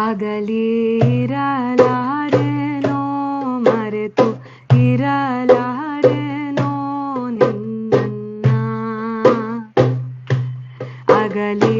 ಅಗಲಿರಲಾರೆನೋ ಮರೆತು ಇರಲಾರೆನೋ ನಿನ್ನ ಅಗಲೇ